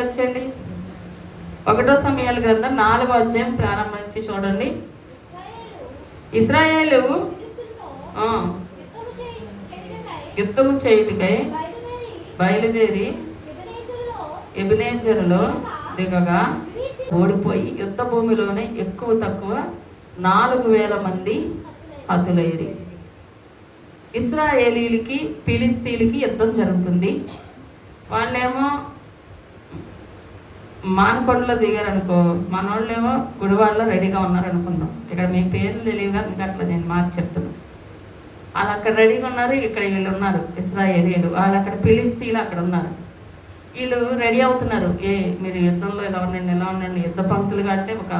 చూడండి ఒకటో సమయాల గ్రంథం నాలుగో అధ్యాయం ప్రారంభించి చూడండి. ఇస్రాయేలు యుద్ధము చేయుటికై బయలుదేరి ఎబినేజర్లో దిగగా ఓడిపోయి యుద్ధ భూమిలోనే ఎక్కువ తక్కువ నాలుగు వేల మంది హతులయ్యి ఇస్రాయేలీలకి ఫిలిస్తీన్లకి యుద్ధం జరుగుతుంది. వాళ్ళేమో మానకొండలో దిగారనుకో మన వాళ్ళేమో గుడివాడలో రెడీగా ఉన్నారనుకుందాం. ఇక్కడ మీ పేర్లు తెలియగా ఇంకా అట్లా నేను మార్చి చెప్తున్నాను వాళ్ళు అక్కడ రెడీగా ఉన్నారు ఇక్కడ వీళ్ళు ఉన్నారు ఇస్రాయేలీలు. వాళ్ళు అక్కడ పిలిస్తీలు అక్కడ ఉన్నారు. వీళ్ళు రెడీ అవుతున్నారు. ఏ మీరు యుద్ధంలో ఎలా ఉండండి ఎలా ఉండండి యుద్ధ పంక్తులుగా అంటే ఒక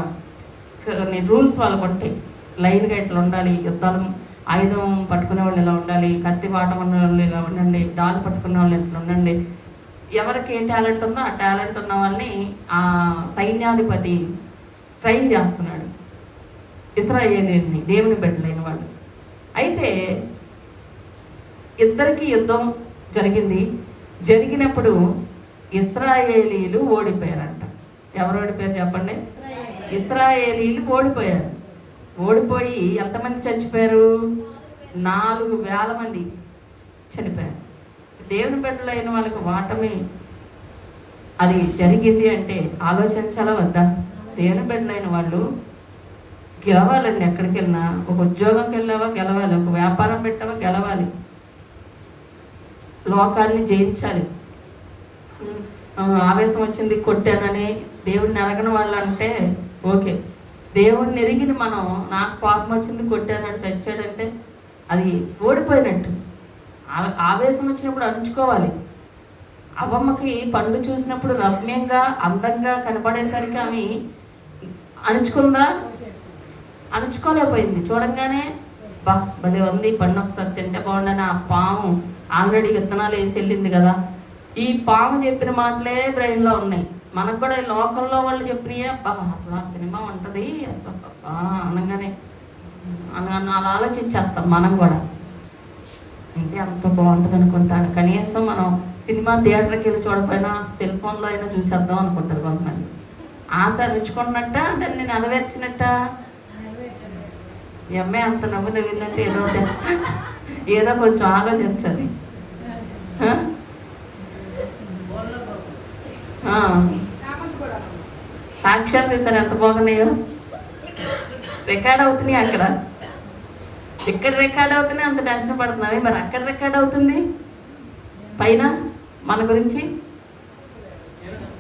కొన్ని రూల్స్ వాళ్ళకు ఉంటాయి లైన్గా ఇట్లా ఉండాలి. యుద్ధాలు ఆయుధం పట్టుకునే వాళ్ళు ఇలా ఉండాలి. కత్తి వాటం ఉన్న వాళ్ళు ఇలా ఉండండి డాల్ పట్టుకునే వాళ్ళు ఇట్లా ఉండండి. ఎవరికి ఏ టాలెంట్ ఉందో ఆ టాలెంట్ ఉన్న వాళ్ళని ఆ సైన్యాధిపతి ట్రైన్ చేస్తున్నాడు. ఇస్రాయేలీని దేవుని బిడ్డలైన వాళ్ళు. అయితే ఇద్దరికి యుద్ధం జరిగింది. జరిగినప్పుడు ఇస్రాయేలీలు ఓడిపోయారంట. ఎవరు ఓడిపోయారు చెప్పండి? ఇస్రాయేలీలు ఓడిపోయారు. ఓడిపోయి ఎంతమంది చచ్చిపోయారు? నాలుగు వేల మంది చనిపోయారు. దేవుని బిడ్డలైన వాళ్ళకి వాటమి అది జరిగింది అంటే ఆలోచించాలా వద్దా? దేవుని బిడ్డలైన వాళ్ళు గెలవాలండి ఎక్కడికి వెళ్ళినా. ఒక ఉద్యోగంకి వెళ్ళావా? గెలవాలి. ఒక వ్యాపారం పెట్టావా? గెలవాలి. లోకాన్ని జయించాలి. ఆవేశం వచ్చింది కొట్టానని దేవుడిని ఎరగని వాళ్ళు అంటే ఓకే. దేవుడిని ఎరిగిన మనం నాకు కోపం వచ్చింది కొట్టానని చచ్చాడంటే అది ఓడిపోయినట్టు. ఆవేశం వచ్చినప్పుడు అణుచుకోవాలి అవమ్మకి పండు చూసినప్పుడు రమ్యంగా అందంగా కనపడేసరికి ఆమె అణుచుకుందా అణుచుకోలేకపోయింది చూడంగానే బా భలే ఉంది పండు ఒకసారి తింటే బాగుండని ఆ పాము ఆల్రెడీ విత్తనాలు వేసి వెళ్ళింది కదా. ఈ పాము చెప్పిన మాటలే బ్రెయిన్లో ఉన్నాయి. మనకు కూడా లోకంలో వాళ్ళు చెప్పినయే అబ్బా అసలు ఆ సినిమా ఉంటుంది. అనగానే అలా ఆలోచించేస్తాం మనం కూడా. ఇది అంత బాగుంటుంది అనుకుంటాను కనీసం మనం సినిమా థియేటర్కి వెళ్ళి చూడకపోయినా సెల్ ఫోన్లో అయినా చూసేద్దాం అనుకుంటారు కొంతమంది. ఆశ రుచుకున్నట్ట దాన్ని నెరవేర్చినట్ట? ఈ అమ్మాయి అంత నవ్వు నవ్విందంటే ఏదో ఏదో కొంచెం ఆలోచించాలి సాక్ష్యాలు చూసారు? ఎంత బాగున్నాయో? రికార్డ్ అవుతున్నాయి అక్కడ? ఇక్కడ రికార్డ్ అవుతున్నాయి అంత టెన్షన్ పడుతున్నావు. మరి అక్కడ రికార్డ్ అవుతుంది? పైన? మన గురించి?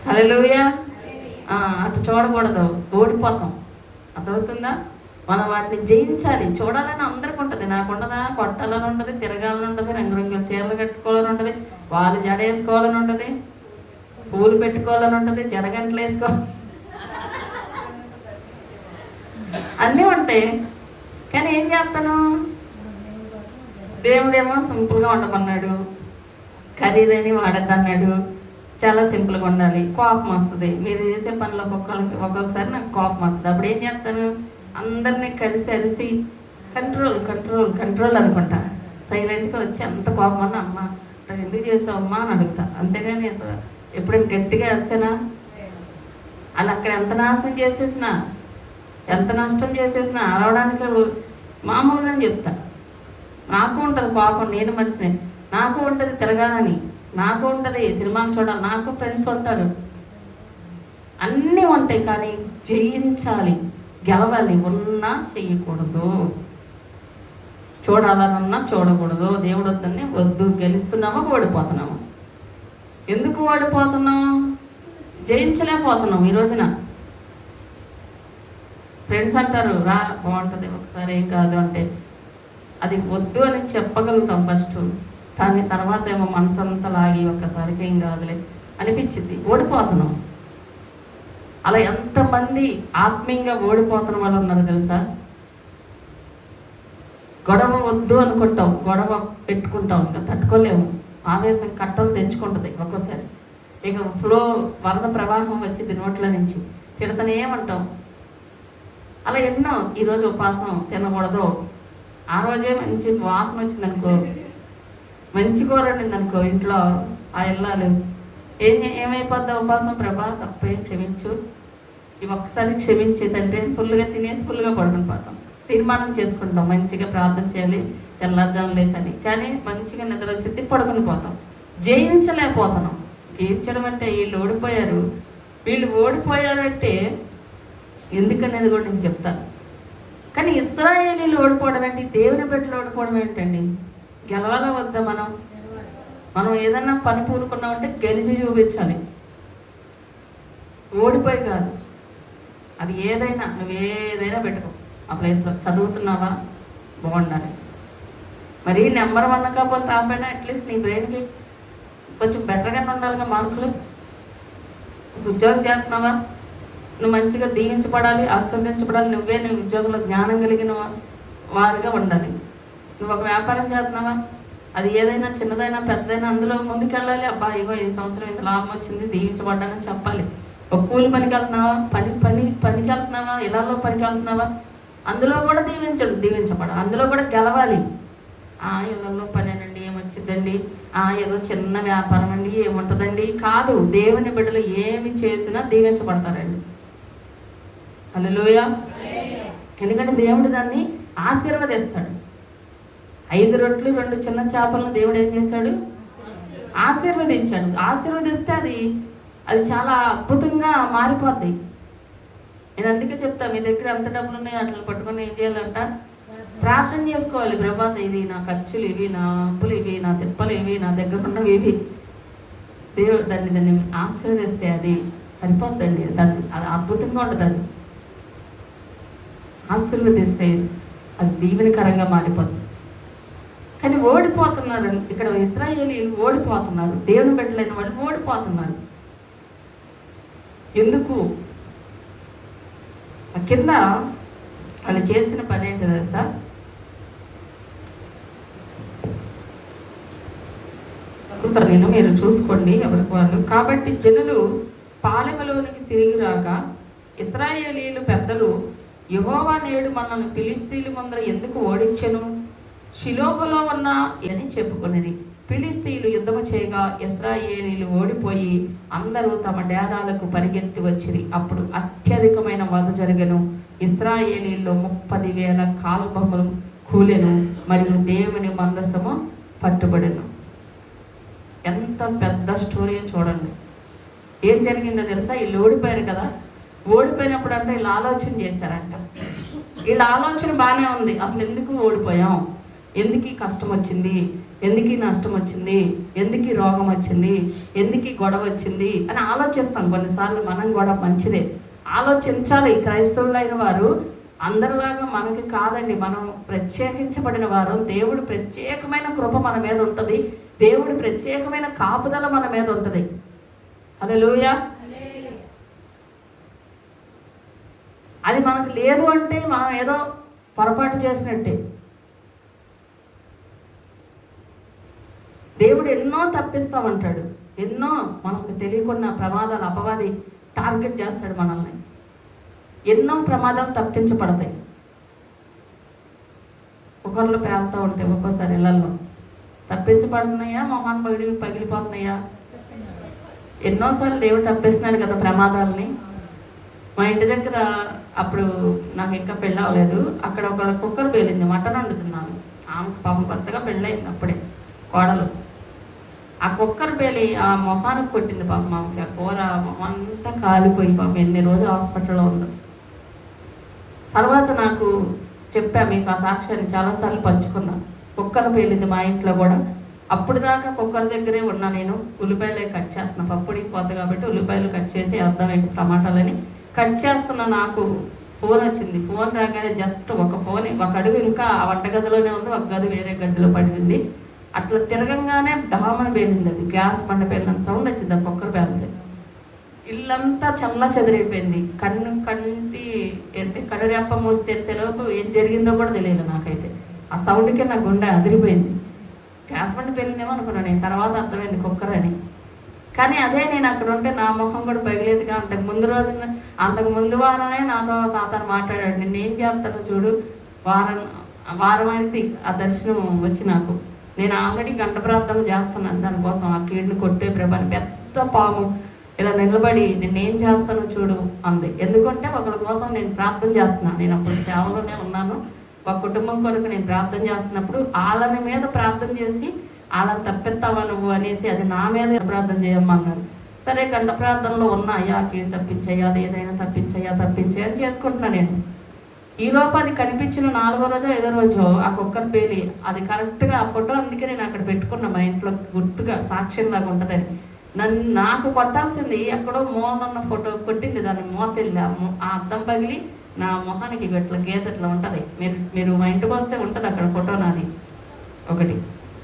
హలోయ అటు చూడకూడదు. ఓడిపోతాం. అర్థమవుతుందా? మనం వాటిని జయించాలి. చూడాలని అందరికి ఉంటుంది. నాకు ఉండదా కొట్టాలని ఉంటుంది తిరగాలని ఉంటుంది రంగురంగుల చీరలు కట్టుకోవాలని ఉంటుంది వాళ్ళు జడ వేసుకోవాలని ఉంటుంది పూలు పెట్టుకోవాలని ఉంటుంది జడగంటలు వేసుకో అన్నీ ఉంటాయి. కానీ ఏం చేస్తాను దేవుడేమో సింపుల్గా ఉండమన్నాడు. ఖరీదని వాడద్దన్నాడు. చాలా సింపుల్గా ఉండాలి. కోపం వస్తుంది. మీరు చేసే పనులు ఒక్కొక్కరికి ఒక్కొక్కసారి నాకు కోపం వస్తుంది అప్పుడు ఏం చేస్తాను అందరినీ కలిసి అరిసి కంట్రోల్ కంట్రోల్ కంట్రోల్ అనుకుంటా. సైలెంట్గా వచ్చి ఎంత కోపం అన్న అమ్మ నాకు ఎందుకు చేసావు అమ్మా అని అడుగుతా. అంతేగాని అసలు ఎప్పుడైనా గట్టిగా వేస్తేనా? అలా అక్కడ ఎంత నాశనం చేసేసినా ఎంత నష్టం చేసేసినా అలవడానికి మామూలుగానే చెప్తా. నాకు ఉంటుంది పాపం నేను మనిషిని నాకు ఉంటుంది తిరగాలని నాకు ఉంటుంది సినిమాలు చూడాలి నాకు ఫ్రెండ్స్ ఉంటారు. అన్నీ ఉంటాయి కానీ జయించాలి గెలవాలి ఉన్నా చెయ్యకూడదు. చూడాలనన్నా చూడకూడదు. దేవుడు వద్దని వద్దు. గెలుస్తున్నామా ఓడిపోతున్నాము? ఎందుకు ఓడిపోతున్నాం? జయించలేకపోతున్నాం ఈ రోజున. ఫ్రెండ్స్ అంటారు రా బాగుంటుంది ఒకసారి ఏం కాదు అంటే అది వద్దు అని చెప్పగలుగుతాం ఫస్ట్ కానీ తర్వాత ఏమో మనసంతా లాగి ఒక్కసారికి ఏం కాదులే అనిపించింది ఓడిపోతున్నాం. అలా ఎంతమంది ఆత్మీయంగా ఓడిపోతున్న వాళ్ళు ఉన్నారు తెలుసా? గొడవ వద్దు అనుకుంటాం గొడవ పెట్టుకుంటాం ఇంకా తట్టుకోలేము. ఆవేశం కట్టలు తెంచుకుంటుంది ఒక్కోసారి. ఇక ఫ్లో వరద ప్రవాహం వచ్చింది నోట్ల నుంచి. తిడతనే ఏమంటాం అలా ఎన్నో ఈరోజు ఉపాసం తినకూడదు. ఆ రోజే మంచి వాసన వచ్చిందనుకో మంచి కూర వండింది అనుకో ఇంట్లో ఆ ఇల్లాలు. ఏం ఏమైపోద్ది ఉపవాసం ప్రభా తప్పే క్షమించు. ఇవి ఒక్కసారి క్షమించేదంటే ఫుల్గా తినేసి ఫుల్గా పడుకుని పోతాం. తీర్మానం చేసుకుంటాం మంచిగా ప్రార్థన చేయాలి తెల్లారుజాము లేసని. కానీ మంచిగా నిద్ర వచ్చింది పడుకుని పోతాం. జయించలేకపోతున్నాం. జయించడం అంటే వీళ్ళు ఓడిపోయారు. వీళ్ళు ఓడిపోయారంటే ఎందుకనేది కూడా నేను చెప్తాను కానీ ఇస్రాయేలీలు ఓడిపోవడం ఏంటి? దేవుని బిడ్డలు ఓడిపోవడం ఏంటండి? గెలవాలా వద్దా మనం? మనం ఏదన్నా పని పూనుకున్నామంటే గెలిచి చూపించాలి. ఓడిపోయి కాదు. అది ఏదైనా నువ్వు ఏదైనా పెట్టుకో. ఆ ప్లేస్లో చదువుతున్నావా? బాగుండాలి. మరి నెంబర్ వన్ కాకపోతే రాకపోయినా అట్లీస్ట్ నీ బ్రెయిన్కి కొంచెం బెటర్గానే ఉండాలిగా మార్కులు. ఉద్యోగం చేస్తున్నావా? నువ్వు మంచిగా దీవించబడాలి ఆస్వాదించబడాలి నువ్వే నీ ఉద్యోగంలో జ్ఞానం కలిగిన వారిగా ఉండాలి. నువ్వు ఒక వ్యాపారం చేస్తున్నావా? అది ఏదైనా చిన్నదైనా పెద్దదైనా అందులో ముందుకెళ్ళాలి. అబ్బా ఇగో ఈ సంవత్సరం ఇంత లాభం వచ్చింది దీవించబడ్డానని చెప్పాలి. ఒక కూలి పనికి వెళ్తున్నావా? పని పని పనికి వెళ్తున్నావా? ఇళ్ళలో పనికి వెళ్తున్నావా? అందులో కూడా దీవించడు దీవించబడాలి. అందులో కూడా గెలవాలి. ఆ ఇళ్ళలో పనేనండి ఏమొచ్చిందండి ఆ ఏదో చిన్న వ్యాపారం అండి ఏముంటుందండి? కాదు దేవుని బిడ్డలు ఏమి చేసినా దీవించబడతారండి. హల్లెలూయా. ఎందుకంటే దేవుడు దాన్ని ఆశీర్వదిస్తాడు. ఐదు రొట్లు రెండు చిన్న చేపలను దేవుడు ఏం చేశాడు? ఆశీర్వదించాడు. ఆశీర్వదిస్తే అది అది చాలా అద్భుతంగా మారిపోద్ది. నేను అందుకే చెప్తా మీ దగ్గర ఎంత డబ్బులు ఉన్నాయో అట్లా పట్టుకొని ఏం చేయాలంట? ప్రార్థన చేసుకోవాలి. ప్రభాత ఇవి నా ఖర్చులు ఇవి నా అప్పులు ఇవి నా తిప్పలు ఇవి నా దగ్గర ఉన్నవి ఇవి. దేవుడు దాన్ని దాన్ని ఆశీర్వదిస్తే అది సరిపోద్దండి. దాన్ని అది అద్భుతంగా ఉంటుంది అది. ఆశీర్వదిస్తే అది దీవెనకరంగా మారిపోతుంది కానీ ఓడిపోతున్నారు. ఇక్కడ ఇస్రాయేలీలు ఓడిపోతున్నారు. దేవుని బిడ్డలైన వాళ్ళు ఓడిపోతున్నారు. ఎందుకు? ఆ కింద వాళ్ళు చేసిన పని ఏంటి తెలుసా? చదువుతారు. నేను మీరు చూసుకోండి ఎవరికి వాళ్ళు. కాబట్టి జనులు పాలెమలోనికి తిరిగి రాగా ఇస్రాయేలీలు పెద్దలు యహోవా నేడు మనల్ని పిలిస్తీలు ముందర ఎందుకు ఓడించెను? శిలోహలో ఉన్న అని చెప్పుకునేది పిలిస్తీలు యుద్ధము చేయగా ఇస్రాయేలీలు ఓడిపోయి అందరూ తమ డేరాలకు పరిగెత్తి వచ్చిరి. అప్పుడు అత్యధికమైన వధ జరిగను. ఇస్రాయేలీల్లో ముప్పది వేల కాల్బొమ్మలు కూలెను మరియు దేవుని మందసము పట్టుబడెను. ఎంత పెద్ద స్టోరీ చూడండి. ఏం జరిగిందో తెలుసా? వీళ్ళు ఓడిపోయారు కదా. ఓడిపోయినప్పుడు అంటే వీళ్ళు ఆలోచన చేశారంట. వీళ్ళ ఆలోచన బాగానే ఉంది. అసలు ఎందుకు ఓడిపోయాం? ఎందుకు కష్టం వచ్చింది? ఎందుకు నష్టం వచ్చింది? ఎందుకు రోగం వచ్చింది? ఎందుకు గొడవ వచ్చింది? అని ఆలోచిస్తాం కొన్నిసార్లు. మనం కూడా మంచిదే. ఆలోచించాలి. క్రైస్తవులైన వారు అందరిలాగా మనకి కాదండి. మనం ప్రత్యేకించబడిన వారు. దేవుడు ప్రత్యేకమైన కృప మన మీద ఉంటుంది. దేవుడు ప్రత్యేకమైన కాపుదల మన మీద ఉంటుంది. హల్లెలూయా. అది మనకు లేదు అంటే మనం ఏదో పొరపాటు చేసినట్టే. దేవుడు ఎన్నో తప్పిస్తామంటాడు. ఎన్నో మనకు తెలియకుండా ప్రమాదాలు అపవాది టార్గెట్ చేస్తాడు మనల్ని. ఎన్నో ప్రమాదాలు తప్పించబడతాయి. ఒకరిలో పేలుతూ ఉంటాయి ఒక్కోసారి ఇళ్ళలో తప్పించబడుతున్నాయా? మొహాన్ పగిలి పగిలిపోతున్నాయా? ఎన్నోసార్లు దేవుడు తప్పిస్తున్నాడు కదా ప్రమాదాలని. మా ఇంటి దగ్గర అప్పుడు నాకు ఇంకా పెళ్ళి అవ్వలేదు అక్కడ ఒక కుక్కర్ పేలింది మటన్ వండుతున్నాను. ఆమెకు పాపం కొత్తగా పెళ్ళయింది అప్పుడే కోడలు. ఆ కుక్కర్ పేలి ఆ మొహానికి కొట్టింది పాపం ఆమెకి. ఆ కూర మొహం అంతా కాలిపోయి పాపం ఎన్ని రోజులు హాస్పిటల్లో ఉంది. తర్వాత నాకు చెప్పా మీకు ఆ సాక్ష్యాన్ని చాలాసార్లు పంచుకున్నాను కుక్కర్ పేలింది మా ఇంట్లో కూడా. అప్పుడు దాకా కుక్కర్ దగ్గరే ఉన్నా నేను. ఉల్లిపాయలే కట్ చేస్తున్నా. పప్పుడి పోద్ది కాబట్టి ఉల్లిపాయలు కట్ చేసి అర్థం ఏంటి టమాటాలని కట్ చేస్తున్న నాకు ఫోన్ వచ్చింది. ఫోన్ రాగానే జస్ట్ ఒక ఫోన్ ఒక అడుగు ఇంకా ఆ వంటగదిలోనే ఉంది ఒక గది వేరే గదిలో పడింది అట్లా తిరగంగానే డామని పేలింది అది. గ్యాస్ బండ పేలిన సౌండ్ వచ్చింది ఆ కుక్కర్ పేలితే. ఇల్లంతా చల్ల చెదిరైపోయింది. కన్ను కంటి ఏంటి కనురెప్ప మూసి తెరిసేలోపు ఏం జరిగిందో కూడా తెలియదు నాకైతే. ఆ సౌండ్కే నా గుండె అదిరిపోయింది. గ్యాస్ బండి పేలిందేమో అనుకున్నాను నేను. తర్వాత అర్థమైంది కుక్కర్ అని. కానీ అదే నేను అక్కడ ఉంటే నా మొహం కూడా పగిలేదుగా. అంతకు ముందు రోజున అంతకు ముందు వారమే నాతో సాతాను మాట్లాడాడు. నేను ఏం చేస్తానో చూడు. వారం వారం అనేది ఆ దర్శనం వచ్చి నాకు. నేను ఆల్రెడీ గంట ప్రార్థనలు చేస్తున్నాను. దానికోసం ఆ కీడుని కొట్టే ప్రభాని పెద్ద పాము. ఇలా నిలబడి నేనేం చేస్తానో చూడు అంది. ఎందుకంటే ఒకరి కోసం నేను ప్రార్థన చేస్తున్నాను. నేను అప్పుడు సేవలోనే ఉన్నాను. ఒక కుటుంబం కొరకు నేను ప్రార్థన చేస్తున్నప్పుడు వాళ్ళని మీద ప్రార్థన చేసి అలా తప్పిస్తావా నువ్వు అనేసి అది నా మీద ప్రార్థన చేయమన్నారు సరే కంట ప్రార్థనలో ఉన్నా అయ్యా కీడు తప్పించయ్యా అది ఏదైనా తప్పించయ్యా తప్పించే అని చేసుకుంటున్నా నేను. ఈలోపు అది కనిపించిన నాలుగో రోజు ఐదో రోజు ఆ కుక్కర్ పేలి అది కరెక్ట్గా ఆ ఫోటో అందుకే నేను అక్కడ పెట్టుకున్నా మా ఇంట్లో గుర్తుగా సాక్ష్యంలాగా ఉంటుందని. నన్ను నాకు కొట్టాల్సింది ఎక్కడో మోదన్న ఫోటో కొట్టింది దాన్ని మోతెళ్ళి ఆ ఆ అద్దం పగిలి నా మొహానికి ఇట్లా గీత ఇట్లా ఉంటుంది. మీరు మీరు మా ఇంటికి వస్తే ఉంటుంది అక్కడ ఫోటో నాది. ఒకటి.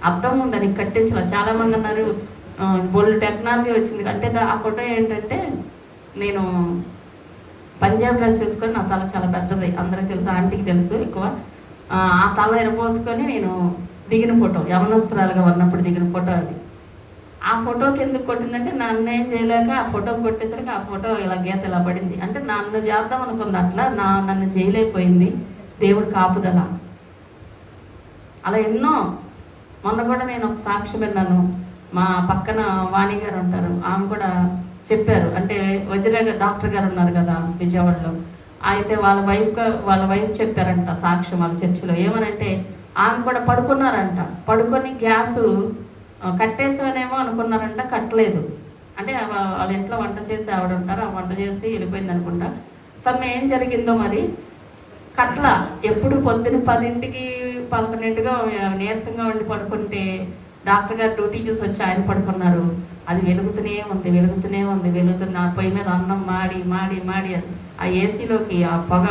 అర్థం దానికి కట్టించాల చాలా మంది అన్నారు బోల్డ్ టెక్నాలజీ వచ్చింది. అంటే ఆ ఫోటో ఏంటంటే నేను పంజాబ్ డ్రెస్ వేసుకొని నా తల చాలా పెద్దది. అందరికీ తెలుసు ఆంటీకి తెలుసు ఎక్కువ. ఆ ఆ తల ఎరపోసుకొని నేను దిగిన ఫోటో యవనస్త్రాలుగా ఉన్నప్పుడు దిగిన ఫోటో అది. ఆ ఫోటోకి ఎందుకు కొట్టిందంటే నన్ను ఏం చేయలేక ఆ ఫోటో కొట్టేసరికి ఆ ఫోటో ఇలా గీత ఇలా పడింది. అంటే నన్ను చేద్దాం అనుకుంది అట్లా నా నన్ను చేయలేకపోయింది దేవుడు కాపుదల. అలా ఎన్నో మొన్న కూడా నేను ఒక సాక్ష్యం విన్నాను. మా పక్కన వాణి గారు ఉంటారు. ఆమె కూడా చెప్పారు. అంటే వజ్ర డాక్టర్ గారు ఉన్నారు కదా విజయవాడలో. అయితే వాళ్ళ వైఫ్ వాళ్ళ వైఫ్ చెప్పారంట సాక్ష్యం వాళ్ళ చర్చిలో. ఏమనంటే ఆమె కూడా పడుకున్నారంట. పడుకొని గ్యాసు కట్టేసానేమో అనుకున్నారంట కట్టలేదు. అంటే వాళ్ళ ఇంట్లో వంట చేసి ఆవిడ ఉంటారు. ఆ వంట చేసి వెళ్ళిపోయింది అనుకుంటా. సమ్మె ఏం జరిగిందో మరి? కట్ల ఎప్పుడు పొద్దున పదింటికి పదకొండింటిగా నీరసంగా ఉండి పడుకుంటే డాక్టర్ గారు డ్యూటీ చూసి వచ్చి ఆయన పడుకున్నారు. అది వెలుగుతూనే ఉంది వెలుగుతూనే ఉంది వెలుగుతున్న పొయ్యి మీద అన్నం మాడి మాడి మాడి ఆ ఏసీలోకి ఆ పొగ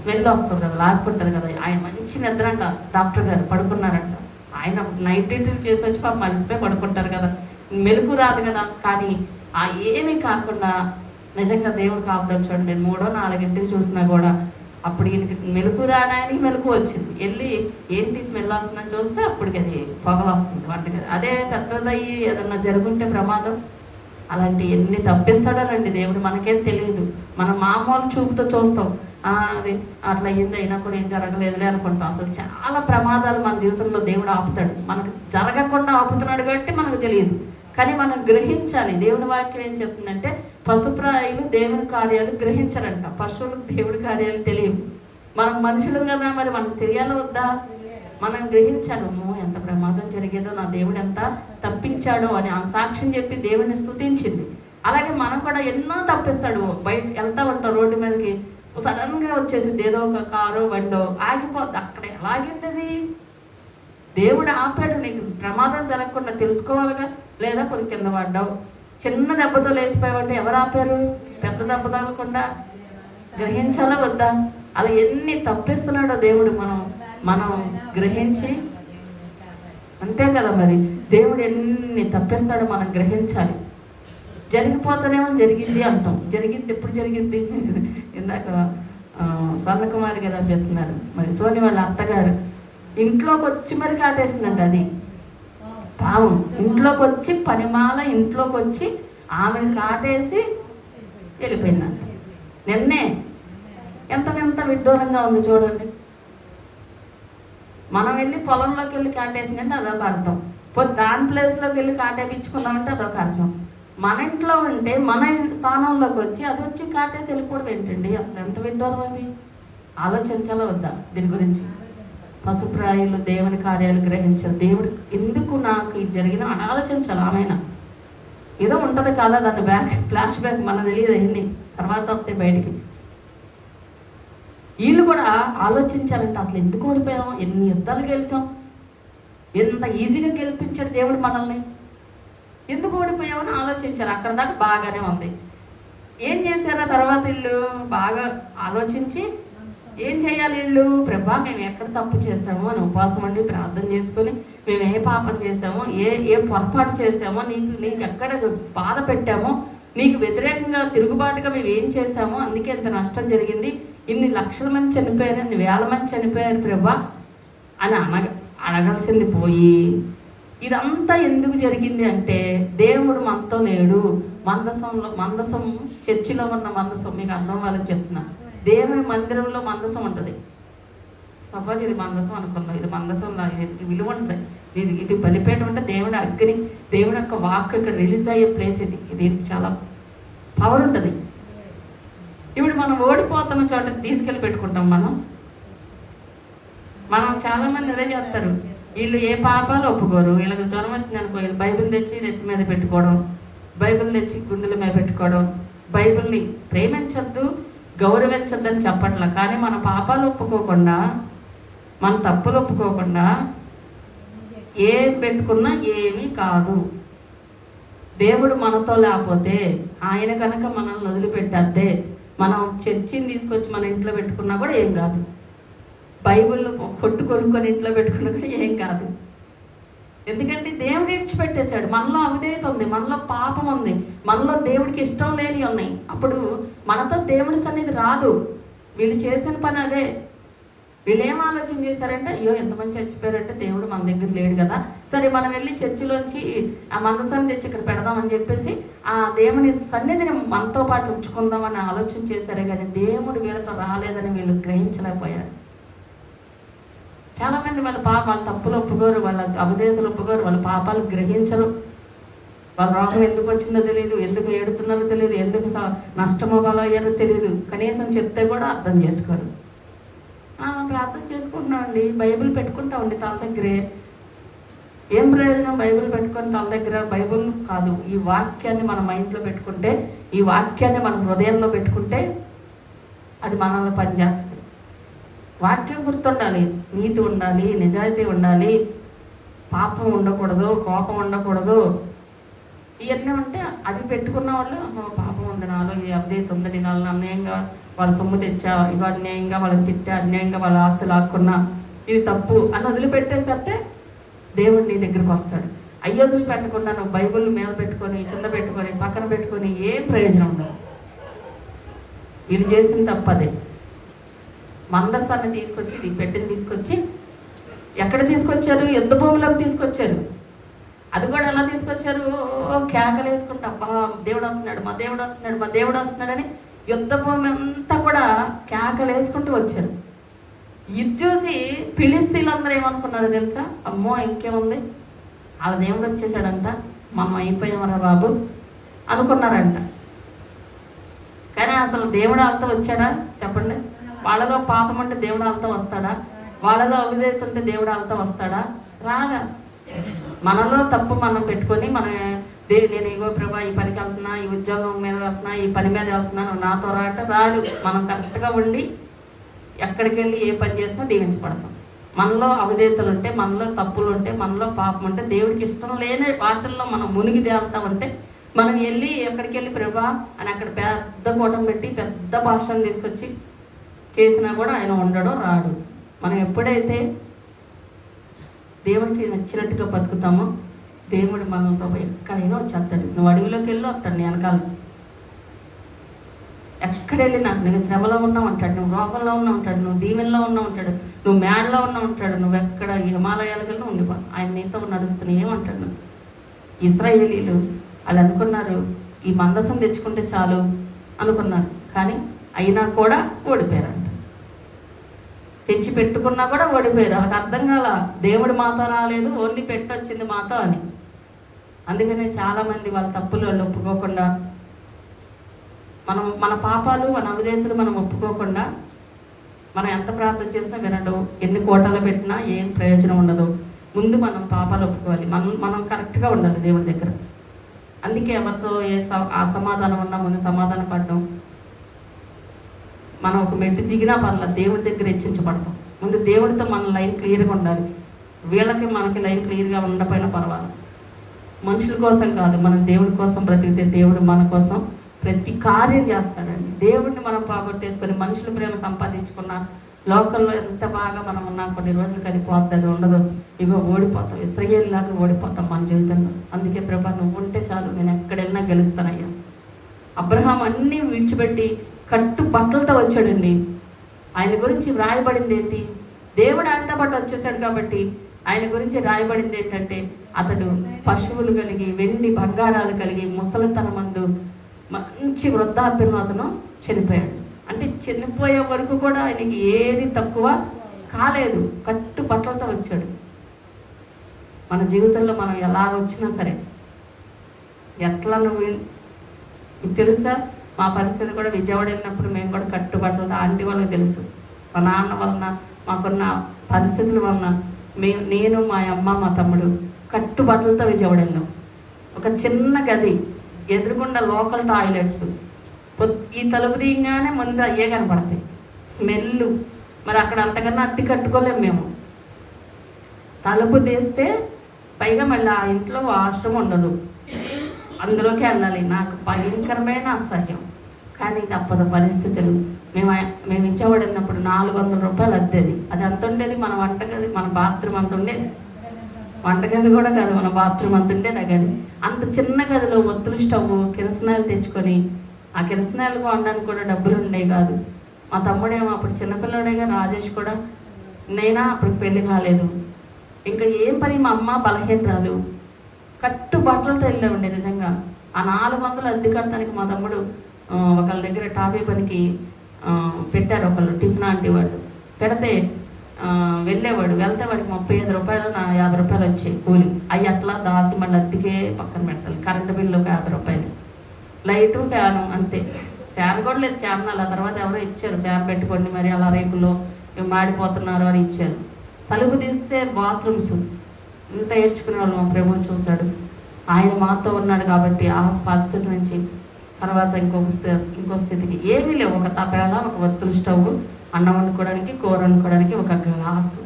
స్మెల్ వస్తుంది కదా లాక్కుంటుంది కదా. ఆయన మంచి నిద్ర అంట డాక్టర్ గారు పడుకున్నారంట. ఆయన నైట్ డ్యూటీలు చేసి వచ్చి పాప మలిసిపోయి పడుకుంటారు కదా. మెలకు రాదు కదా కానీ ఆ ఏమీ కాకుండా నిజంగా దేవుడు కాపుదలు చూడండి. మూడో నాలుగింటికి చూసినా కూడా అప్పుడు ఈయనకి మెలకు రానాయనికి మెలకు వచ్చింది. వెళ్ళి ఏంటి స్మెల్ వస్తుందని చూస్తే అప్పటికి అది పొగ వస్తుంది వంటగది. అదే పెద్దదయ్యి ఏదన్నా జరుగుంటే ప్రమాదం. అలాంటి ఎన్ని తప్పిస్తాడోనండి దేవుడు మనకేం తెలియదు మనం మామూలు చూపుతో చూస్తాం. అది అట్లా అయ్యింది అయినా కూడా ఏం జరగలేదులే అనుకుంటాం. అసలు చాలా ప్రమాదాలు మన జీవితంలో దేవుడు ఆపుతాడు. మనకు జరగకుండా ఆపుతున్నాడు కాబట్టి మనకు తెలియదు. కానీ మనం గ్రహించాలి. దేవుని వాక్యం ఏం చెప్తుందంటే పశుప్రాయులు దేవుని కార్యాలు గ్రహించరంట. పశువులకు దేవుడి కార్యాలు తెలియవు. మనం మనుషులు కదా మరి మనకు తెలియాలి వద్దా? మనం గ్రహించాలి ఎంత ప్రమాదం జరిగేదో నా దేవుడు ఎంత తప్పించాడో అని ఆమె సాక్ష్యం చెప్పి దేవుడిని స్తుతించింది. అలాగే మనం కూడా ఎన్నో తప్పిస్తాడు. బయట వెళ్తా ఉంటాం రోడ్డు మీదకి. సడన్గా వచ్చేసింది ఏదో ఒక కారు బండో ఆగిపోద్ది. అక్కడ ఎలాగింది దేవుడు ఆపాడు. నీకు ప్రమాదం జరగకుండా తెలుసుకోవాలిగా. లేదా కొన్ని కింద పడ్డావు. చిన్న దెబ్బతో లేచిపోయావంటే ఎవరు ఆపారు? పెద్ద దెబ్బ తగలకుండా గ్రహించాలా వద్దా? అలా ఎన్ని తప్పిస్తున్నాడో దేవుడు మనం మనం గ్రహించి అంతే కదా మరి. దేవుడు ఎన్ని తప్పిస్తాడో మనం గ్రహించాలి. జరిగిపోతానేమో జరిగింది అంటాం. జరిగింది ఎప్పుడు జరిగింది? ఇందాక స్వర్ణకుమారి గారు చెప్తున్నారు. మరి సోని వాళ్ళ అత్తగారు ఇంట్లోకి వచ్చి మరి కాటేసిందంట అది. పాము. ఇంట్లోకి వచ్చి పనిమాల ఇంట్లోకి వచ్చి ఆమెను కాటేసి వెళ్ళిపోయిందంట. నిన్నే ఎంత ఎంత విడ్డూరంగా ఉంది చూడండి. మనం వెళ్ళి పొలంలోకి వెళ్ళి కాటేసిందంటే అదొక అర్థం. పోతే దాని ప్లేస్లోకి వెళ్ళి కాటేపించుకున్నామంటే అదొక అర్థం. మన ఇంట్లో ఉంటే మన స్థానంలోకి వచ్చి అది వచ్చి కాటేసి వెళ్ళిపోవడం ఏంటండి అసలు ఎంత విడ్డూరం అది? ఆలోచించాలో వద్దా దీని గురించి? పశుప్రాయులు దేవుని కార్యాలు గ్రహించారు. దేవుడు ఎందుకు నాకు ఇది జరిగిన అని ఆలోచించాలి ఆమెన. ఏదో ఉంటుంది కదా దాన్ని బ్యాక్ ఫ్లాష్ బ్యాక్ మన తెలియదు అవన్నీ. తర్వాత వస్తాయి బయటికి. వీళ్ళు కూడా ఆలోచించారంటే అసలు ఎందుకు ఓడిపోయాము ఎన్ని యుద్ధాలు గెలిచాం ఎంత ఈజీగా గెలిపించాడు దేవుడు మనల్ని. ఎందుకు ఓడిపోయామని ఆలోచించారు. అక్కడ దాకా బాగానే ఉంది. ఏం చేశారు ఆ తర్వాత వీళ్ళు? బాగా ఆలోచించి ఏం చేయాలి వీళ్ళు? ప్రభా మేము ఎక్కడ తప్పు చేసామో అని ఉపవాసం అండి ప్రార్థన చేసుకొని మేము ఏ పాపం చేసామో ఏ ఏ పొరపాటు చేసామో నీకు నీకు ఎక్కడ బాధ పెట్టామో నీకు వ్యతిరేకంగా తిరుగుబాటుగా మేము ఏం చేసామో అందుకే ఇంత నష్టం జరిగింది. ఇన్ని లక్షల మంది చనిపోయారు ఇన్ని వేల మంది చనిపోయారు ప్రభా అని అనగ అడగాల్సింది పోయి. ఇదంతా ఎందుకు జరిగింది అంటే దేవుడు మనతో లేడు. మందసంలో మందసం చర్చిలో ఉన్న మందసం మీకు అర్థం వాళ్ళని చెప్తున్నా. దేవుని మందిరంలో మందసం ఉంటుంది. సపోజ్ ఇది మందసం అనుకుందాం. ఇది మందసంలా ఇది విలువ ఉంటుంది. ఇది ఇది బలిపేట అంటే దేవుని అగ్ని దేవుడి యొక్క వాక్ ఇక్కడ రిలీజ్ అయ్యే ప్లేస్ ఇది. దీనికి చాలా పవర్ ఉంటుంది. ఇప్పుడు మనం ఓడిపోతున్న చోట తీసుకెళ్ళి పెట్టుకుంటాం మనం. మనం చాలామంది అదే చేస్తారు. వీళ్ళు ఏ పాపాలు ఒప్పుకోరు. వీళ్ళకి జ్వరం వచ్చింది అనుకో వీళ్ళు బైబిల్ తెచ్చి నెత్తి మీద పెట్టుకోవడం బైబిల్ తెచ్చి గుండెల మీద పెట్టుకోవడం బైబిల్ని ప్రేమించద్దు. గౌరవించద్దని అని కానీ మన పాపాలు ఒప్పుకోకుండా మన తప్పులు ఒప్పుకోకుండా ఏం పెట్టుకున్నా ఏమీ కాదు. దేవుడు మనతో లేకపోతే ఆయన కనుక మనల్ని వదిలిపెట్టద్దే. మనం చర్చిని తీసుకొచ్చి మన ఇంట్లో పెట్టుకున్నా కూడా ఏం కాదు. బైబిల్ కొట్టు కొనుక్కొని ఇంట్లో పెట్టుకున్నా కూడా ఏం కాదు. ఎందుకంటే దేవుడు ఇడిచిపెట్టేశాడు మనలో అవిధేయత ఉంది మనలో పాపం ఉంది మనలో దేవుడికి ఇష్టం లేని ఉన్నాయి. అప్పుడు మనతో దేవుడి సన్నిధి రాదు. వీళ్ళు చేసిన పని అదే. వీళ్ళు ఏం ఆలోచన చేశారంటే అయ్యో ఎంతమంది చచ్చిపోయారంటే దేవుడు మన దగ్గర లేడు కదా. సరే మనం వెళ్ళి చర్చిలోంచి ఆ మందసాన్ని తెచ్చి ఇక్కడ పెడదామని చెప్పేసి ఆ దేవుని సన్నిధిని మనతో పాటు ఉంచుకుందామని ఆలోచన చేశారే కానీ దేవుడు వీళ్ళతో రాలేదని వీళ్ళు గ్రహించలేకపోయారు. చాలామంది వాళ్ళ పాప వాళ్ళ తప్పులు ఒప్పుకోరు వాళ్ళ అవిధేతలు ఒప్పుకోరు వాళ్ళ పాపాలు గ్రహించరు. వాళ్ళ రోగం ఎందుకు వచ్చిందో తెలియదు ఎందుకు ఏడుతున్నారో తెలియదు ఎందుకు స- నష్టమో బలయ్యారో తెలియదు కనీసం చెప్తే కూడా అర్థం చేసుకోరు. "ఆ, ప్రార్థన చేసుకుంటున్నామండి బైబిల్ పెట్టుకుంటామండి తల దగ్గరే. ఏం ప్రయోజనం బైబిల్ పెట్టుకొని తల దగ్గర? బైబిల్ కాదు. ఈ వాక్యాన్ని మన మైండ్లో పెట్టుకుంటే ఈ వాక్యాన్ని మన హృదయంలో పెట్టుకుంటే అది మనల్ని పనిచేస్తుంది. వాక్యం గుర్తుండాలి. నీతి ఉండాలి నిజాయితీ ఉండాలి. పాపం ఉండకూడదు కోపం ఉండకూడదు. ఇవన్నీ ఉంటే అది పెట్టుకున్న వాళ్ళు "అమ్మో, పాపం ఉంది నాలో ఇది అవిధేత ఉంది నేను వాళ్ళని అన్యాయంగా వాళ్ళ సొమ్ము తెచ్చా ఇగో అన్యాయంగా వాళ్ళని తిట్టా అన్యాయంగా వాళ్ళ ఆస్తి లాక్కున్నా ఇది తప్పు అని వదిలిపెట్టేసరితే దేవుడు నీ దగ్గరికి వస్తాడు. అయ్యో వదిలిపెట్టకుండా నువ్వు బైబిల్ మీద పెట్టుకొని కింద పెట్టుకొని పక్కన పెట్టుకొని ఏం ప్రయోజనం ఉండదు. వీళ్ళు చేసిన తప్పదే మందస్థాన్ని తీసుకొచ్చి ఇది పెట్టిన తీసుకొచ్చి ఎక్కడ తీసుకొచ్చారు? యుద్ధ భూమిలోకి తీసుకొచ్చారు. అది కూడా ఎలా తీసుకొచ్చారు? ఓ కేకలు వేసుకుంటా అబ్బా దేవుడు వస్తున్నాడు మా దేవుడు వస్తున్నాడు మా దేవుడు వస్తున్నాడని యుద్ధ భూమి అంతా కూడా కేకలు వేసుకుంటూ వచ్చారు. ఇది చూసి పిలిస్తీలందరూ ఏమనుకున్నారో తెలుసా? అమ్మో ఇంకేముంది? వాళ్ళ దేవుడు వచ్చేసాడంట మనం అయిపోయామరా బాబు అనుకున్నారంట. కానీ అసలు దేవుడు అంతా వచ్చాడా? చెప్పండి. వాళ్ళలో పాపం అంటే దేవుడు అంతా వస్తాడా? వాళ్ళలో అవిధేయత ఉంటే దేవుడు అంతా వస్తాడా? రాగా మనలో తప్పు మనం పెట్టుకొని మనం దే నేను ఇగో ప్రభా ఈ పనికి వెళ్తున్నా ఈ ఉద్యోగం మీద వెళ్తున్నా ఈ పని మీద వెళ్తున్నాను నాతో రాట రాడు. మనం కరెక్ట్గా ఉండి ఎక్కడికి వెళ్ళి ఏ పని చేసినా దీవించబడతాం. మనలో అవిధేతలు ఉంటే మనలో తప్పులు ఉంటే మనలో పాపం ఉంటే దేవుడికి ఇష్టం లేని వాటిల్లో మనం మునిగి తేలుతా ఉంటే మనం వెళ్ళి ఎక్కడికి వెళ్ళి ప్రభా అని అక్కడ పెద్ద కూటం పెట్టి పెద్ద భాషను తీసుకొచ్చి చేసినా కూడా ఆయన ఉండడు రాడు. మనం ఎప్పుడైతే దేవుడికి నచ్చినట్టుగా బతుకుతామో దేవుడు మనలతో ఎక్కడైనా వచ్చేస్తాడు. నువ్వు అడవిలోకి వెళ్ళి వస్తాడు నీ వెనకాల ఎక్కడ వెళ్ళినా నువ్వు శ్రమలో ఉన్నావు ఉంటాడు నువ్వు రోగంలో ఉన్నా ఉంటాడు నువ్వు దీవెనలో ఉన్నా ఉంటాడు నువ్వు మేడలో ఉన్నా ఉంటాడు నువ్వు ఎక్కడ ఈ హిమాలయాలకు వెళ్ళి ఉండిపో. ఆయన నీతో నడుస్తున్నా ఏమంటాడు నువ్వు ఇస్రాయేలీలు వాళ్ళు అనుకున్నారు ఈ మందసం తెచ్చుకుంటే చాలు అనుకున్నారు. కానీ అయినా కూడా ఓడిపోయారంట. తెచ్చి పెట్టుకున్నా కూడా ఓడిపోయారు. వాళ్ళకి అర్థం కాల దేవుడు మాతో రాలేదు ఓన్లీ పెట్టొచ్చింది మాతో అని. అందుకనే చాలామంది వాళ్ళ తప్పులు వాళ్ళు ఒప్పుకోకుండా మనం మన పాపాలు మన అవినేతలు మనం ఒప్పుకోకుండా మనం ఎంత ప్రార్థన చేసినా వినడు ఎన్ని కోటలు పెట్టినా ఏం ప్రయోజనం ఉండదు. ముందు మనం పాపాలు ఒప్పుకోవాలి. మనం మనం కరెక్ట్గా ఉండాలి దేవుడి దగ్గర. అందుకే ఎవరితో ఏ స- ఉన్నా ముందు సమాధానం పడడం మనం ఒక మెట్టు దిగినా పర్లేదు దేవుడి దగ్గర హెచ్చించబడతాం. ముందు దేవుడితో మన లైన్ క్లియర్గా ఉండాలి. వీళ్ళకి మనకి లైన్ క్లియర్గా ఉండకపోయినా పర్వాలేదు. మనుషుల కోసం కాదు మనం దేవుడి కోసం బ్రతికితే దేవుడు మన కోసం ప్రతి కార్యం చేస్తాడండి. దేవుడిని మనం పోగొట్టేసుకొని మనుషుల ప్రేమ సంపాదించుకున్న లోకల్లో ఎంత బాగా మనం ఉన్నా కొన్ని రోజులకి అది పోతుంది అది ఉండదు. ఇగో ఓడిపోతాం ఇస్రయేల్లాగా ఓడిపోతాం మన జీవితంలో. అందుకే ప్రభా నువ్వు ఉంటే చాలు నేను ఎక్కడ వెళ్ళినా గెలుస్తానయ్యా. అబ్రహాం అన్నీ విడిచిపెట్టి కట్టు బట్టలతో వచ్చాడండి. ఆయన గురించి వ్రాయబడింది ఏంటి? దేవుడు ఆయనతో పాటు వచ్చేసాడు కాబట్టి ఆయన గురించి రాయబడింది ఏంటంటే అతడు పశువులు కలిగి వెండి బంగారాలు కలిగి ముసలితనమందు మంచి వృద్ధాప్యంలో అతను చనిపోయాడు. అంటే చనిపోయే వరకు కూడా ఆయనకి ఏది తక్కువ కాలేదు. కట్టు బట్టలతో వచ్చాడు. మన జీవితంలో మనం ఎలా వచ్చినా సరే ఎట్లా నువ్వు తెలుసా? మా పరిస్థితి కూడా విజయవాడ వెళ్ళినప్పుడు మేము కూడా కట్టుబట్టలు ఆంటీ వాళ్ళకి తెలుసు. మా నాన్న వలన మాకున్న పరిస్థితుల వలన మేము నేను మా అమ్మ మా తమ్ముడు కట్టుబట్టలతో విజయవాడ వెళ్ళాం. ఒక చిన్న గది ఎదురుగుండా లోకల్ టాయిలెట్స్. ఈ తలుపు తీయగానే ముందు అయ్యే కనపడతాయి. స్మెల్ మరి అక్కడ అంతకన్నా అద్దె కట్టుకోలేము మేము. తలుపు తీస్తే పైగా మళ్ళీ ఆ ఇంట్లో వాష్రూమ్ ఉండదు. అందులోకి వెళ్ళాలి. నాకు భయంకరమైన అసహ్యం. కానీ తప్పదు పరిస్థితులు. మేము మేము ఇచ్చేవాడు వెళ్ళినప్పుడు నాలుగు వందల రూపాయలు అద్దెది. అది అంత ఉండేది మన వంటగది మన బాత్రూమ్ అంత ఉండేది. వంటగది కూడా కాదు మన బాత్రూమ్ అంత ఉండేది ఆ గది. అంత చిన్న గదిలో ఒత్తులు స్టవ్ కిరసనాయలు తెచ్చుకొని ఆ కిరసనాయలు కొనడానికి కూడా డబ్బులు ఉండేవి కాదు. మా తమ్ముడేమో అప్పుడు చిన్నపిల్లడేగా రాజేష్ కూడా నేనా అప్పుడు పెళ్ళి కాలేదు. ఇంకా ఏం పని మా అమ్మ బలహీనరాలు కట్టు బట్టలతో వెళ్ళామండి నిజంగా. ఆ నాలుగు వందలు అద్దె కట్టడానికి మా తమ్ముడు ఒకళ్ళ దగ్గర టాపీ పనికి పెట్టారు ఒకళ్ళు టిఫిన్ ఆంటీ వాళ్ళు. పెడితే వెళ్ళేవాడు వెళ్తే వాడికి ముప్పై ఐదు రూపాయలు నా యాభై రూపాయలు వచ్చాయి కూలి అవి అట్లా దాసి మళ్ళీ అద్దెకే పక్కన పెట్టాలి కరెంటు బిల్లు ఒక యాభై రూపాయలు. లైటు ఫ్యాను అంతే. ఫ్యాన్ కూడా లేదు చార్నాలు ఆ తర్వాత ఎవరో ఇచ్చారు ఫ్యాన్ పెట్టుకోండి మరి అలా రేపులో మాడిపోతున్నారు అని ఇచ్చారు. తలుపు తీస్తే బాత్రూమ్స్. ఇంత ఏడ్చుకునే వాళ్ళు మా ప్రభు చూశాడు. ఆయన మాతో ఉన్నాడు కాబట్టి ఆ పరిస్థితి నుంచి తర్వాత ఇంకొక ఇంకో స్థితికి ఏమీ లేవు. ఒక తపేళ ఒక వత్తులు స్టవ్ అన్నం వండుకోవడానికి కూర వండుకోవడానికి ఒక గ్లాసు.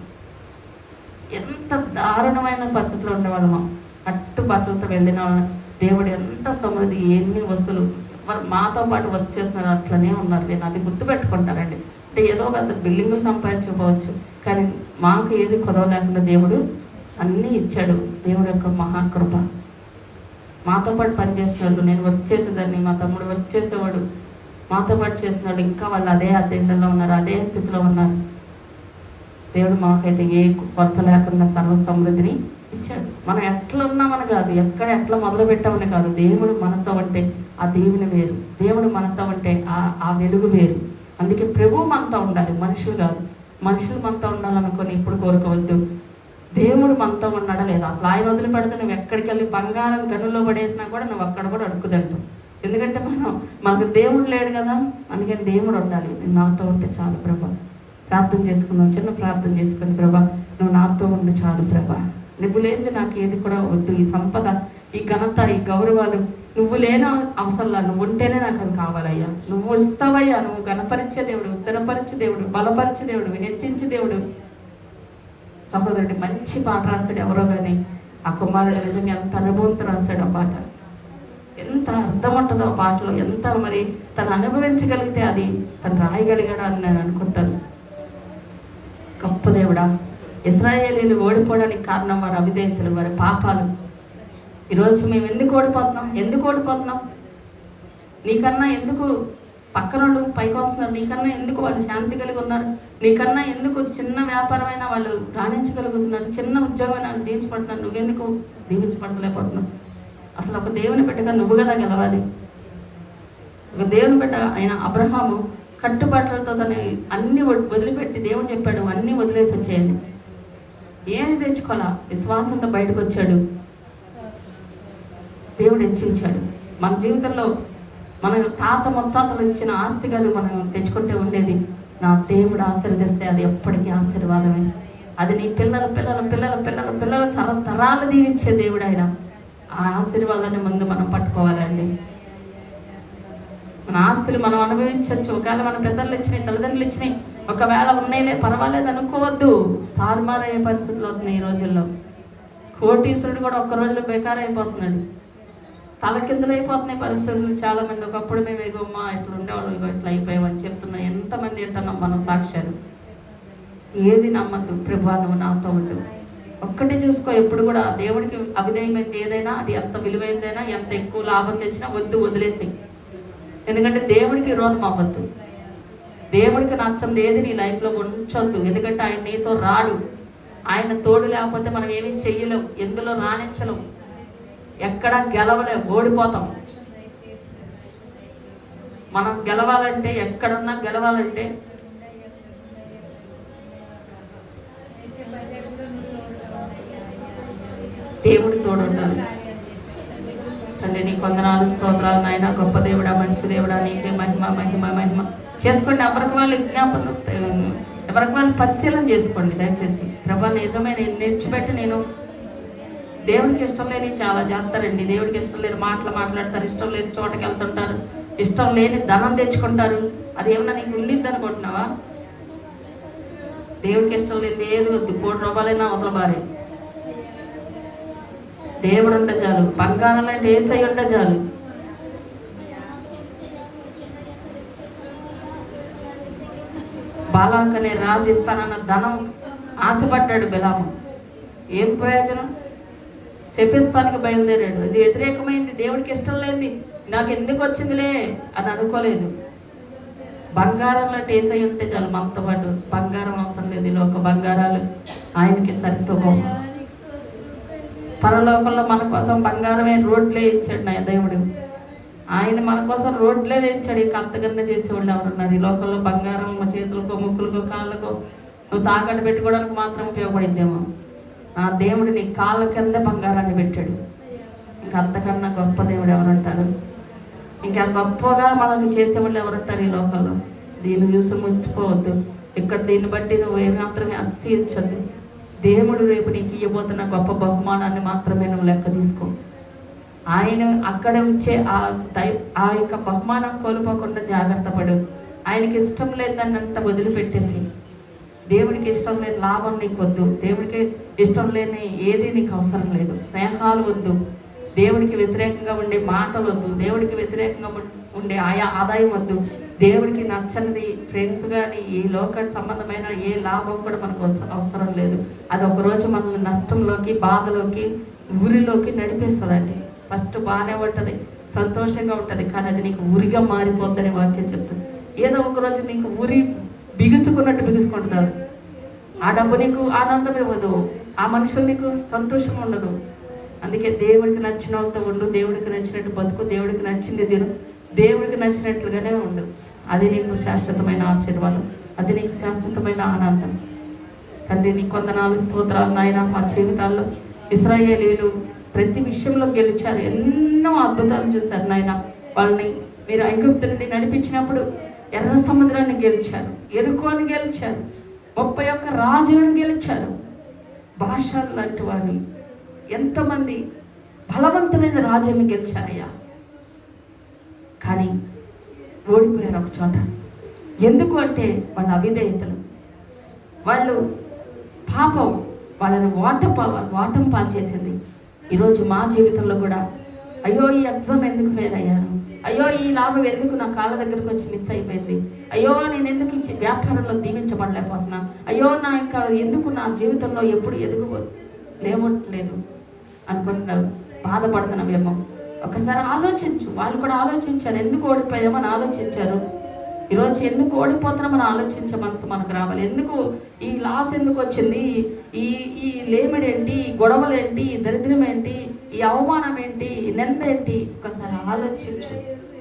ఎంత దారుణమైన పరిస్థితులు ఉండేవాళ్ళము. అట్టు బట్టలతో వెళ్ళిన వాళ్ళని దేవుడు ఎంత సమృద్ధి ఎన్ని వస్తువులు. మరి మాతో పాటు వర్క్ చేస్తున్నారు అట్లనే ఉన్నారు. నేను అది గుర్తుపెట్టుకుంటానండి అంటే ఏదో పెద్ద బిల్డింగులు సంపాదించుకోవచ్చు. కానీ మాకు ఏది కొదవ లేకుండా దేవుడు అన్నీ ఇచ్చాడు. దేవుడు యొక్క మహాకృప మాతో పాటు పని నేను వర్క్ చేసేదాన్ని మా తమ్ముడు వర్క్ చేసేవాడు. మాతో పాటు చేస్తున్నాడు ఇంకా వాళ్ళు అదే అద్దెండలో ఉన్నారు అదే స్థితిలో ఉన్నారు. దేవుడు మాకైతే ఏ కొరత లేకుండా సర్వ సమృద్ధిని ఇచ్చాడు. మనం ఎట్లా ఉన్నామని కాదు ఎక్కడ ఎట్లా మొదలు పెట్టామని కాదు దేవుడు మనతో ఉంటే ఆ దేవుని వేరు. దేవుడు మనతో ఉంటే ఆ ఆ వెలుగు వేరు. అందుకే ప్రభు మనతో ఉండాలి మనుషులు కాదు. మనుషులు మనతో ఉండాలనుకొని ఇప్పుడు కోరుకోవద్దు. దేవుడు మనతో ఉన్నాడా లేదా? అసలు ఆయన వదిలిపెడితే నువ్వు ఎక్కడికి వెళ్ళి బంగారం గనుల్లో పడేసినా కూడా నువ్వు అక్కడ కూడా అడుక్కుదంటావు ఎందుకంటే మనం మనకు దేవుడు లేడు కదా? అందుకని దేవుడు ఉండాలి. నేను నాతో ఉంటే చాలు ప్రభా. ప్రార్థన చేసుకుందాం. చిన్న ప్రార్థన చేసుకుని ప్రభా. నువ్వు నాతో ఉండి చాలు ప్రభా. నువ్వు లేనిది నాకు ఏది కూడా వద్దు. ఈ సంపద ఈ ఘనత ఈ గౌరవాలు నువ్వు లేని అవసరంలా. నువ్వు ఉంటేనే నాకు అవి కావాలయ్యా. నువ్వు వస్తావయ్యా నువ్వు ఘనపరిచే దేవుడు స్థిరపరిచే దేవుడు బలపరిచే దేవుడు హెచ్చించే దేవుడు. సహోదరుడు మంచి పాట రాశాడు ఎవరో కానీ ఆ కుమారుడు నిజంగా ఎంత అనుభవంతో రాశాడు ఆ పాట. ఎంత అర్థం ఉంటుందో ఆ పాటలో ఎంత మరి తను అనుభవించగలిగితే అది తను రాయగలిగాడు అని నేను అనుకుంటాను. గొప్ప దేవుడా ఇస్రాయేలీలు ఓడిపోవడానికి కారణం వారి అవిధేయతలు వారి పాపాలు. ఈరోజు మేము ఎందుకు ఓడిపోతున్నాం? ఎందుకు ఓడిపోతున్నాం? నీకన్నా ఎందుకు పక్కన వాళ్ళు పైకి వస్తున్నారు నీకన్నా ఎందుకు వాళ్ళు శాంతి కలిగి ఉన్నారు? నీకన్నా ఎందుకు చిన్న వ్యాపారమైనా వాళ్ళు రాణించగలుగుతున్నారు? చిన్న ఉద్యోగం దీవించబడుతున్నారు నువ్వెందుకు దీవించబడతలేకపోతున్నావు? అసలు ఒక దేవుని బిడ్డగా నువ్వు కదా గెలవాలి. ఒక దేవుని బిడ్డ ఆయన అబ్రహాము కట్టుబాట్లతో తన అన్ని వదిలిపెట్టి దేవుడు చెప్పాడు అన్నీ వదిలేసి వచ్చేయండి. ఏది తెచ్చుకోవాలా? విశ్వాసంతో బయటకు వచ్చాడు. దేవుడు హెచ్చించాడు. మన జీవితంలో మన తాత ముత్తాతలు ఇచ్చిన ఆస్తి కాదు మనం తెచ్చుకుంటే ఉండేది నా దేవుడు ఆశీర్వదిస్తే అది ఎప్పటికీ ఆశీర్వాదమే. అది నీ పిల్లల పిల్లల పిల్లల పిల్లల పిల్లల తర తరాలు దీవించే దేవుడు ఆయన ఆ ఆశీర్వాదాన్ని ముందు మనం పట్టుకోవాలండి. మన ఆస్తులు మనం అనుభవించవచ్చు ఒకవేళ మన పెద్దలు ఇచ్చినాయి తల్లిదండ్రులు ఇచ్చినాయి ఒకవేళ ఉన్నాయిలే పర్వాలేదు అనుకోవద్దు. తారుమారయ్యే పరిస్థితులు అవుతున్నాయి ఈ రోజుల్లో. కోటీశ్వరుడు కూడా ఒక్క రోజులో బేకారైపోతున్నాడు. తలకిందులైపోతున్నాయి అయిపోతున్నాయి పరిస్థితులు. చాలా మంది ఒకప్పుడు మేము ఎగమ్మా ఇట్లా ఉండేవాళ్ళు ఇగో ఇట్లా అయిపోయామని చెప్తున్నా. ఎంతమంది ఏంటన్నాం మన సాక్ష్యాలు ఏది నమ్మద్దు. ప్రభా నువ్వు నాతో ఉండు. ఒక్కటి చూసుకో ఎప్పుడు కూడా దేవుడికి అభినయమైంది ఏదైనా అది ఎంత విలువైందైనా ఎంత ఎక్కువ లాభం తెచ్చినా వద్దు వదిలేసి ఎందుకంటే దేవుడికి విరోధం అవ్వద్దు. దేవుడికి నచ్చంది ఏది నీ లైఫ్లో ఉంచొద్దు. ఎందుకంటే ఆయన నీతో రాడు. ఆయన తోడు లేకపోతే మనం ఏమీ చెయ్యలేం. ఎందులో రాణించలేం. ఎక్కడ గెలవలేం ఓడిపోతాం. మనం గెలవాలంటే ఎక్కడున్నా గెలవాలంటే దేవుడి తోడు ఉండాలి తండ్రి నీ కొందనాలు స్తోత్రాలు నాయన గొప్ప దేవుడా మంచి దేవుడా నీకే మహిమ మహిమ మహిమ. చేసుకోండి ఎవరికి వాళ్ళు విజ్ఞాపనలు ఎవరికి వాళ్ళు పరిశీలన చేసుకోండి దయచేసి. ప్రభా నిజమే నేను నేర్చిపెట్టి నేను దేవుడికి ఇష్టం లేని చాలా చేస్తారండి. దేవుడికి ఇష్టం లేని మాటలు మాట్లాడతారు. ఇష్టం లేని చోటకి వెళ్తుంటారు. ఇష్టం లేని ధనం తెచ్చుకుంటారు. అది నీకు ఉండిద్ది అనుకుంటున్నావా? దేవుడికి ఇష్టం లేని ఏది వద్దు. కోటి రూపాయలైనా అవతల బారే దేవుడు ఉంటే చాలు. బంగారం లాంటి ఏసై ఉంటే చాలు. బాలాక్ అనే రాజు ఇస్తానన్న ధనం ఆశపడ్డాడు బిలాము. ఏం ప్రయోజనం? శపిస్తానికి బయలుదేరాడు. అది వ్యతిరేకమైంది దేవుడికి ఇష్టం లేనిది. నాకు ఎందుకు వచ్చిందిలే? అని అనుకోలేదు. బంగారం లాంటి ఏసై ఉంటే చాలు మనతో పాటు బంగారం అవసరం లేదు ఈ లోక బంగారాలు ఆయనకి సరితూగం పరలోకంలో మన కోసం బంగారమే రోడ్లే ఇచ్చాడు నా దేవుడు. ఆయన మన కోసం రోడ్లే వేయించాడు. ఇంకా అంతకన్నా చేసేవాళ్ళు ఎవరున్నారు? ఈ లోకంలో బంగారం చేతులకో ముక్కులకో కాళ్ళకో నువ్వు తాకట్టు పెట్టుకోవడానికి మాత్రం ఉపయోగపడిందేమో? ఆ దేవుడు నీ కాళ్ళ కింద బంగారాన్ని పెట్టాడు. ఇంకా అంతకన్నా గొప్ప దేవుడు ఎవరుంటారు? ఇంకా గొప్పగా మనకు చేసేవాళ్ళు ఎవరుంటారు ఈ లోకంలో? దీన్ని చూసి ముసిపోవద్దు ఇక్కడ దీన్ని బట్టి నువ్వు ఏమి మాత్రమే అతిశయించద్దు. దేవుడు రేపు నీకు ఇవ్వబోతున్న గొప్ప బహుమానాన్ని మాత్రమే నువ్వు లెక్క తీసుకో. ఆయన అక్కడ వచ్చే ఆ దై ఆ యొక్క బహుమానం కోల్పోకుండా జాగ్రత్త పడు. ఆయనకి ఇష్టం లేదన్నంత వదిలిపెట్టేసి. దేవుడికి ఇష్టం లేని లాభం నీకు వద్దు దేవుడికి ఇష్టం లేని ఏది నీకు అవసరం లేదు. స్నేహాలు వద్దు. దేవుడికి వ్యతిరేకంగా ఉండే మాటలు వద్దు. దేవుడికి వ్యతిరేకంగా ఉండే ఆయా ఆదాయం వద్దు. దేవుడికి నచ్చనిది ఫ్రెండ్స్ కానీ ఈ లోక సంబంధమైన ఏ లాభం కూడా మనకు అవసరం లేదు. అది ఒక రోజు మనల్ని నష్టంలోకి బాధలోకి ఊరిలోకి నడిపిస్తుందండి. ఫస్ట్ బాగానే ఉంటుంది సంతోషంగా ఉంటుంది కానీ అది నీకు ఊరిగా మారిపోద్దని వాక్యం చెప్తుంది. ఏదో ఒకరోజు నీకు ఊరి బిగుసుకున్నట్టు బిగుసుకుంటున్నారు. ఆ డబ్బు నీకు ఆనందం ఇవ్వదు. ఆ మనుషులు నీకు సంతోషం ఉండదు. అందుకే దేవుడికి నచ్చినంత ఉండు దేవుడికి నచ్చినట్టు బతుకు దేవుడికి నచ్చింది తిను దేవుడికి నచ్చినట్లుగానే ఉండు. అది నీకు శాశ్వతమైన ఆశీర్వాదం అది నీకు శాశ్వతమైన ఆనందం. తండ్రి నీ కొందనాలు స్తోత్రాలు నాయన మా జీవితాల్లో ఇస్రాయేలీలు ప్రతి విషయంలో గెలిచారు. ఎన్నో అద్భుతాలు చూశారు నాయన. వాళ్ళని మీరు ఐగుప్తు నుండి నడిపించినప్పుడు ఎర్ర సముద్రాన్ని గెలిచారు ఎరుకోని గెలిచారు ముప్పై ఒక్క రాజులను గెలిచారు. భాషలు లాంటి వారు ఎంతమంది బలవంతులైన రాజులను గెలిచారయ్యా. కానీ ఓడిపోయారు ఒక చోట. ఎందుకు అంటే వాళ్ళ అవిధేయతలు. వాళ్ళు పాపం వాళ్ళని వాట వాటం పాలు చేసింది. ఈరోజు మా జీవితంలో కూడా అయ్యో ఈ ఎగ్జామ్ ఎందుకు ఫెయిల్ అయ్యాను అయ్యో ఈ లాభం ఎందుకు నా కాళ్ళ దగ్గరకు వచ్చి మిస్ అయిపోయింది? అయ్యో నేను ఎందుకు ఇచ్చి వ్యాపారంలో దీవించబడలేకపోతున్నా? అయ్యో నా ఇంకా ఎందుకు నా జీవితంలో ఎప్పుడు ఎదుగు లేవట్లేదు అనుకుంటున్నావు బాధపడుతున్నావేమో ఒకసారి ఆలోచించు. వాళ్ళు కూడా ఆలోచించారు. ఎందుకు ఓడిపోయామని ఆలోచించారు. ఈరోజు ఎందుకు ఓడిపోతున్నామని ఆలోచించే మనసు మనకు రావాలి. ఎందుకు ఈ లాస్ ఎందుకు వచ్చింది? ఈ ఈ లేమిడేంటి? ఈ గొడవలు ఏంటి ఈ దరిద్రం ఏంటి ఈ అవమానం ఏంటి ఈ నింద ఏంటి? ఒకసారి ఆలోచించు.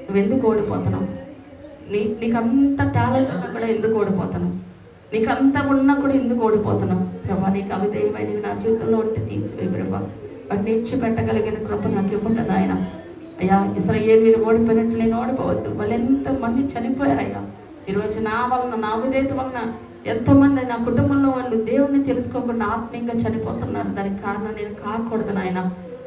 నువ్వెందుకు ఓడిపోతున్నావు? నీ నీకు అంత టాలెంట్ ఉన్నా కూడా ఎందుకు ఓడిపోతాను? నీకు అంత ఉన్నా కూడా ఎందుకు ఓడిపోతున్నావు ప్రభా నీకు అవిధేయమైనవి నా జీవితంలో ఉంటే తీసివే ప్రభా. వాటిని ఇచ్చిపెట్టగలిగిన కృప నాకు ఇవ్వండి నాయన. అయ్యా ఇస్రాయేలీలు ఓడిపోయినట్టు నేను ఓడిపోవద్దు. వాళ్ళు ఎంతమంది చనిపోయారయ్యా? ఈరోజు నా వలన నా విధేయత వలన ఎంతోమంది నా కుటుంబంలో వాళ్ళు దేవుణ్ణి తెలుసుకోకుండా ఆత్మీయంగా చనిపోతున్నారు. దానికి కారణం నేను కాకూడదు నాయన.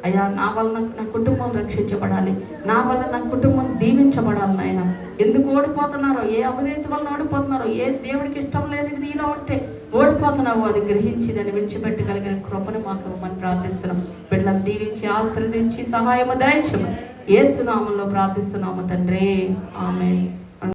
అయ్యా నా వలన నా కుటుంబం రక్షించబడాలి. నా వల్ల నా కుటుంబం దీవించబడాలి నాయన. ఎందుకు ఓడిపోతున్నారో ఏ అవిధేయత వలన ఓడిపోతున్నారో ఏ దేవుడికి ఇష్టం లేనిది నీలో ఉంటే ఓడిపోతున్నావో అది గ్రహించి దాన్ని విడిచిపెట్టగలిగిన కృపను మాకు ఇవ్వమని ప్రార్థిస్తున్నాం. బిడ్డలను దీవించి ఆశ్రదించి సహాయము దయచమని ఏసునామంలో ప్రార్థిస్తున్నాము తండ్రి. ఆమె